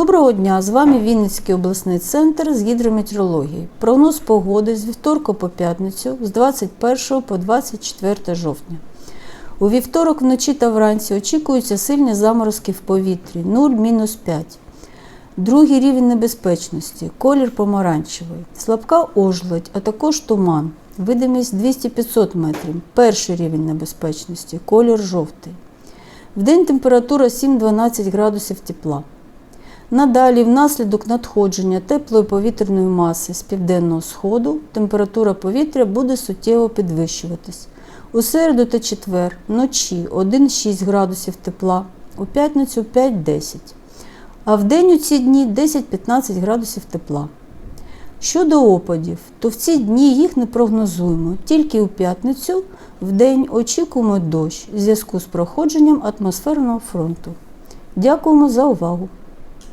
Доброго дня! З вами Вінницький обласний центр з гідрометеорології. Прогноз погоди з вівторка по п'ятницю з 21 по 24 жовтня. У вівторок вночі та вранці очікуються сильні заморозки в повітрі 0-5. Другий рівень небезпечності колір помаранчевий, слабка ожледь, а також туман. Видимість 200-500 метрів. Перший рівень небезпечності колір жовтий. Вдень температура 7-12 градусів тепла. Надалі, внаслідок надходження теплої повітряної маси з південного сходу, температура повітря буде суттєво підвищуватись. У середу та четвер вночі 1-6 градусів тепла, у п'ятницю 5-10. А вдень у ці дні 10-15 градусів тепла. Щодо опадів, то в ці дні їх не прогнозуємо. Тільки у п'ятницю в день очікуємо дощ в зв'язку з проходженням атмосферного фронту. Дякуємо за увагу!